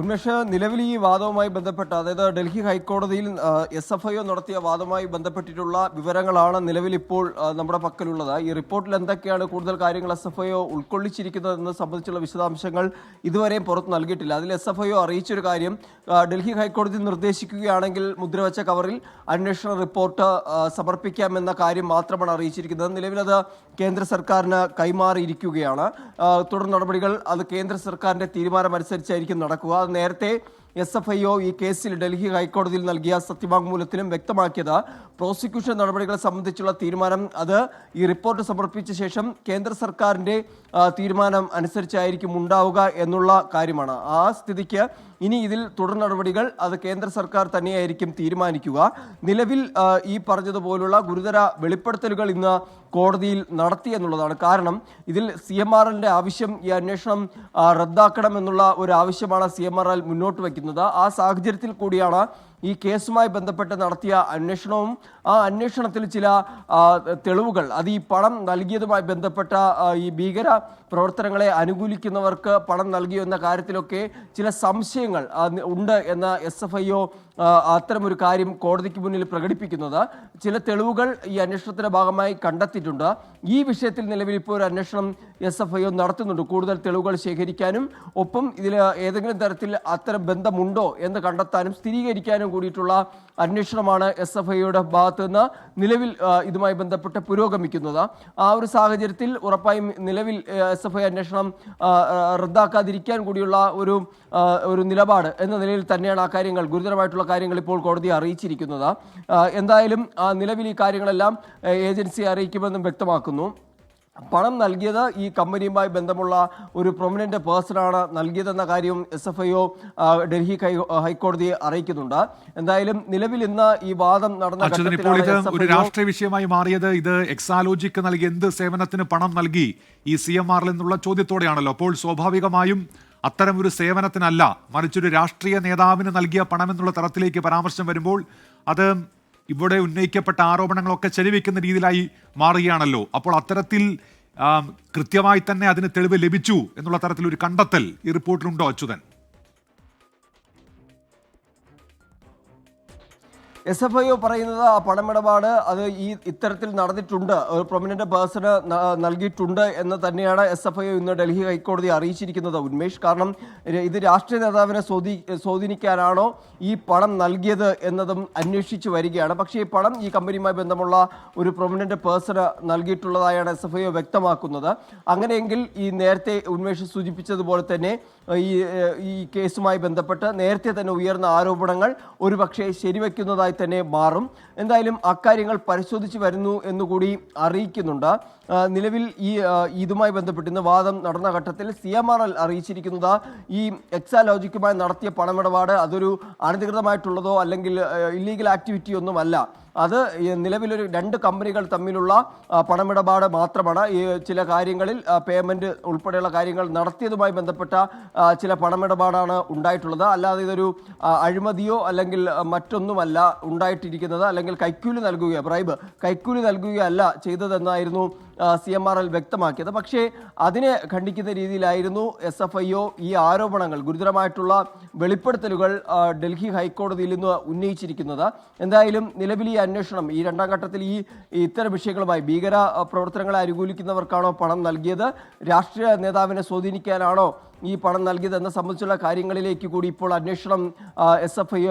ഉന്മേഷ് നിലവിൽ ഈ വാദവുമായി ബന്ധപ്പെട്ട അതായത് ഡൽഹി ഹൈക്കോടതിയിൽ എസ് എഫ് ഐ നടത്തിയ വാദവുമായി ബന്ധപ്പെട്ടിട്ടുള്ള വിവരങ്ങളാണ് നിലവിൽ ഇപ്പോൾ നമ്മുടെ പക്കലുള്ളത്. ഈ റിപ്പോർട്ടിൽ എന്തൊക്കെയാണ് കൂടുതൽ കാര്യങ്ങൾ എസ് എഫ് ഐ ഉൾക്കൊള്ളിച്ചിരിക്കുന്നതെന്ന് സംബന്ധിച്ചുള്ള വിശദാംശങ്ങൾ ഇതുവരെയും പുറത്ത് നൽകിയിട്ടില്ല. അതിൽ എസ് എഫ് ഐ അറിയിച്ചൊരു കാര്യം ഡൽഹി ഹൈക്കോടതി നിർദ്ദേശിക്കുകയാണെങ്കിൽ മുദ്രവച്ച കവറിൽ അന്വേഷണ റിപ്പോർട്ട് സമർപ്പിക്കാമെന്ന കാര്യം മാത്രമാണ് അറിയിച്ചിരിക്കുന്നത്. നിലവിലത് കേന്ദ്ര സർക്കാരിന് കൈമാറിയിരിക്കുകയാണ്. തുടർ നടപടികൾ അത് കേന്ദ്ര സർക്കാരിന്റെ തീരുമാനമനുസരിച്ചായിരിക്കും നടക്കുക. അത് നേരത്തെ എസ് എഫ് ഐ ഒ ഈ കേസിൽ ഡൽഹി ഹൈക്കോടതിയിൽ നൽകിയ സത്യവാങ്മൂലത്തിലും വ്യക്തമാക്കിയത് പ്രോസിക്യൂഷൻ നടപടികളെ സംബന്ധിച്ചുള്ള തീരുമാനം അത് ഈ റിപ്പോർട്ട് സമർപ്പിച്ച ശേഷം കേന്ദ്ര സർക്കാരിന്റെ തീരുമാനം അനുസരിച്ചായിരിക്കും ഉണ്ടാവുക എന്നുള്ള കാര്യമാണ്. ആ സ്ഥിതിക്ക് ഇനി ഇതിൽ തുടർ നടപടികൾ അത് കേന്ദ്ര സർക്കാർ തന്നെയായിരിക്കും തീരുമാനിക്കുക. നിലവിൽ ഈ പറഞ്ഞതുപോലുള്ള ഗുരുതര വെളിപ്പെടുത്തലുകൾ ഇന്ന് കോടതിയിൽ നടത്തി എന്നുള്ളതാണ്. കാരണം ഇതിൽ സി എം ആർ എല്ലിന്റെ ആവശ്യം ഈ അന്വേഷണം ആ, റദ്ദാക്കണം എന്നുള്ള ഒരു ആവശ്യമാണ് സി എം ആർ എൽ മുന്നോട്ട് വയ്ക്കുന്നത്. ആ സാഹചര്യത്തിൽ കൂടിയാണ് ഈ കേസുമായി ബന്ധപ്പെട്ട് നടത്തിയ അന്വേഷണവും ആ അന്വേഷണത്തിൽ ചില തെളിവുകൾ അത് ഈ പണം നൽകിയതുമായി ബന്ധപ്പെട്ട ഈ ഭീകര പ്രവർത്തനങ്ങളെ അനുകൂലിക്കുന്നവർക്ക് പണം നൽകിയോ എന്ന കാര്യത്തിലൊക്കെ ചില സംശയങ്ങൾ ഉണ്ട് എന്ന എസ് എഫ് ഐ ഒ അത്തരമൊരു കാര്യം കോടതിക്ക് മുന്നിൽ പ്രകടിപ്പിക്കുന്നത് ചില തെളിവുകൾ ഈ അന്വേഷണത്തിന്റെ ഭാഗമായി കണ്ടെത്തിയിട്ടുണ്ട്. ഈ വിഷയത്തിൽ നിലവിൽ ഇപ്പോൾ ഒരു അന്വേഷണം എസ് എഫ് ഐ നടത്തുന്നുണ്ട്. കൂടുതൽ തെളിവുകൾ ശേഖരിക്കാനും ഒപ്പം ഇതിൽ ഏതെങ്കിലും തരത്തിൽ അത്തരം ബന്ധമുണ്ടോ എന്ന് കണ്ടെത്താനും സ്ഥിരീകരിക്കാനും കൂടിയിട്ടുള്ള അന്വേഷണമാണ് എസ് എഫ് ഐയുടെ ഭാഗത്ത് നിന്ന് നിലവിൽ ഇതുമായി ബന്ധപ്പെട്ട് പുരോഗമിക്കുന്നത്. ആ ഒരു സാഹചര്യത്തിൽ ഉറപ്പായും നിലവിൽ എസ് എഫ് ഐ അന്വേഷണം റദ്ദാക്കാതിരിക്കാൻ കൂടിയുള്ള ഒരു ഒരു നിലപാട് എന്ന നിലയിൽ തന്നെയാണ് ആ കാര്യങ്ങൾ ഗുരുതരമായിട്ടുള്ള കാര്യങ്ങൾ ഇപ്പോൾ കോടതി അറിയിച്ചിരിക്കുന്നത്. എന്തായാലും നിലവിൽ ഈ കാര്യങ്ങളെല്ലാം ഏജൻസി ഏജൻസിയെ അറിയിക്കുമെന്നും വ്യക്തമാക്കുന്നു. പണം നൽകിയത് ഈ കമ്പനിയുമായി ബന്ധമുള്ള ഒരു പ്രൊമിനന്റ് പേഴ്സണാണ് നൽകിയതെന്ന കാര്യവും S F I O Delhi ഹൈക്കോടതിയെ അറിയിക്കുന്നുണ്ട്. എന്തായാലും നിലവിൽ ഇന്ന് ഈ വാദം നടന്ന ഒരു രാഷ്ട്രീയ വിഷയമായി മാറിയത്. ഇത് എക്സാലോജിക്ക് നൽകിയ എന്ത് സേവനത്തിന് പണം നൽകി ഈ സി എം ആറിൽ നിന്നുള്ള ചോദ്യത്തോടെയാണല്ലോ. അപ്പോൾ സ്വാഭാവികമായും അത്തരം ഒരു സേവനത്തിനല്ല മറിച്ചൊരു രാഷ്ട്രീയ നേതാവിന് നൽകിയ പണം എന്നുള്ള തരത്തിലേക്ക് പരാമർശം വരുമ്പോൾ അത് ഇവിടെ ഉന്നയിക്കപ്പെട്ട ആരോപണങ്ങളൊക്കെ ചെലവിക്കുന്ന രീതിയിലായി മാറുകയാണല്ലോ. അപ്പോൾ അത്തരത്തിൽ കൃത്യമായി തന്നെ അതിന് തെളിവ് ലഭിച്ചു എന്നുള്ള തരത്തിൽ ഒരു കണ്ടെത്തൽ ഈ റിപ്പോർട്ടിലുണ്ടോ Achuthan? S F I O പറയുന്നത് ആ പണമിടപാട് അത് ഈ ഇത്തരത്തിൽ നടന്നിട്ടുണ്ട്. ഒരു പ്രൊമിനന്റ് പേഴ്സണ് നൽകിയിട്ടുണ്ട് എന്ന് തന്നെയാണ് എസ് എഫ് ഐ ഒ ഇന്ന് ഡൽഹി ഹൈക്കോടതി അറിയിച്ചിരിക്കുന്നത്. ഉന്മേഷ് കാരണം ഇത് രാഷ്ട്രീയ നേതാവിനെ സ്വാധീ സ്വാധീനിക്കാനാണോ ഈ പണം നൽകിയത് എന്നതും അന്വേഷിച്ചു വരികയാണ്. പക്ഷേ ഈ പണം ഈ കമ്പനിയുമായി ബന്ധമുള്ള ഒരു പ്രൊമിനന്റ് പേഴ്സണ് നൽകിയിട്ടുള്ളതായാണ് എസ് എഫ് ഐ ഒ വ്യക്തമാക്കുന്നത്. അങ്ങനെയെങ്കിൽ ഈ നേരത്തെ ഉന്മേഷ് സൂചിപ്പിച്ചതുപോലെ തന്നെ ഈ ഈ കേസുമായി ബന്ധപ്പെട്ട് നേരത്തെ തന്നെ ഉയർന്ന ആരോപണങ്ങൾ ഒരുപക്ഷെ ശരിവെക്കുന്നതായി തന്നെ മാറും. എന്തായാലും അക്കാര്യങ്ങൾ പരിശോധിച്ച് വരുന്നു എന്നുകൂടി അറിയിക്കുന്നുണ്ട്. നിലവിൽ ഈ ഇതുമായി ബന്ധപ്പെട്ട് ഇന്ന് വാദം നടന്ന ഘട്ടത്തിൽ സി എം ആർ എൽ അറിയിച്ചിരിക്കുന്നത് ഈ എക്സാലോജിക്കുമായി നടത്തിയ പണമിടപാട് അതൊരു അനധികൃതമായിട്ടുള്ളതോ അല്ലെങ്കിൽ ഇല്ലീഗൽ ആക്ടിവിറ്റി ഒന്നുമല്ല. അത് നിലവിലൊരു രണ്ട് കമ്പനികൾ തമ്മിലുള്ള പണമിടപാട് മാത്രമാണ്. ഈ ചില കാര്യങ്ങളിൽ പേയ്മെന്റ് ഉൾപ്പെടെയുള്ള കാര്യങ്ങൾ നടത്തിയതുമായി ബന്ധപ്പെട്ട ചില പണമിടപാടാണ് ഉണ്ടായിട്ടുള്ളത്. അല്ലാതെ ഇതൊരു അഴിമതിയോ അല്ലെങ്കിൽ മറ്റൊന്നുമല്ല ഉണ്ടായിട്ടിരിക്കുന്നത്. അല്ലെങ്കിൽ കൈക്കൂലി നൽകുകയോ ബ്രൈബ് കൈക്കൂലി നൽകുകയല്ല ചെയ്തതെന്നായിരുന്നു സി എം ആർ എൽ വ്യക്തമാക്കിയത്. പക്ഷേ അതിനെ ഖണ്ഡിക്കുന്ന രീതിയിലായിരുന്നു എസ് എഫ് ഐ ഒ ഈ ആരോപണങ്ങൾ. ഗുരുതരമായിട്ടുള്ള വെളിപ്പെടുത്തലുകൾ ഡൽഹി ഹൈക്കോടതിയിൽ നിന്ന് ഉന്നയിച്ചിരിക്കുന്നത്. എന്തായാലും നിലവിൽ ഈ അന്വേഷണം ഈ രണ്ടാം ഘട്ടത്തിൽ ഈ ഇത്തരം വിഷയങ്ങളുമായി ഭീകര പ്രവർത്തനങ്ങളെ അനുകൂലിക്കുന്നവർക്കാണോ പണം നൽകിയത്? രാഷ്ട്രീയ നേതാവിനെ സ്വാധീനിക്കാനാണോ ഈ പണം നൽകിയതെന്ന സംബന്ധിച്ചുള്ള കാര്യങ്ങളിലേക്ക് കൂടി ഇപ്പോൾ അന്വേഷണം എസ് എഫ് ഐ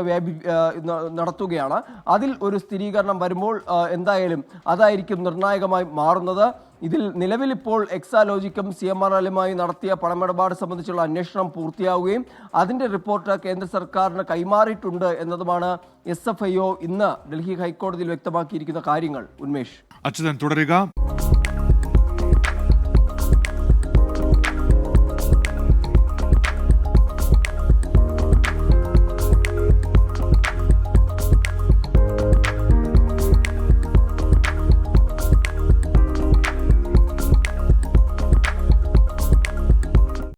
നടത്തുകയാണ്. അതിൽ ഒരു സ്ഥിരീകരണം വരുമ്പോൾ എന്തായാലും അതായിരിക്കും നിർണായകമായി മാറുന്നത്. ഇതിൽ നിലവിലിപ്പോൾ എക്സാലോജിക്കും സി എം ആർ എല്ലുമായി നടത്തിയ പണമിടപാട് സംബന്ധിച്ചുള്ള അന്വേഷണം പൂർത്തിയാവുകയും അതിന്റെ റിപ്പോർട്ട് കേന്ദ്ര സർക്കാരിന് കൈമാറിയിട്ടുണ്ട് എന്നതുമാണ് എസ് എഫ് ഐ ഒ ഇന്ന് ഡൽഹി ഹൈക്കോടതിയിൽ വ്യക്തമാക്കിയിരിക്കുന്ന കാര്യങ്ങൾ. ഉന്മേഷ്. അച്യുതൻ തുടരുക.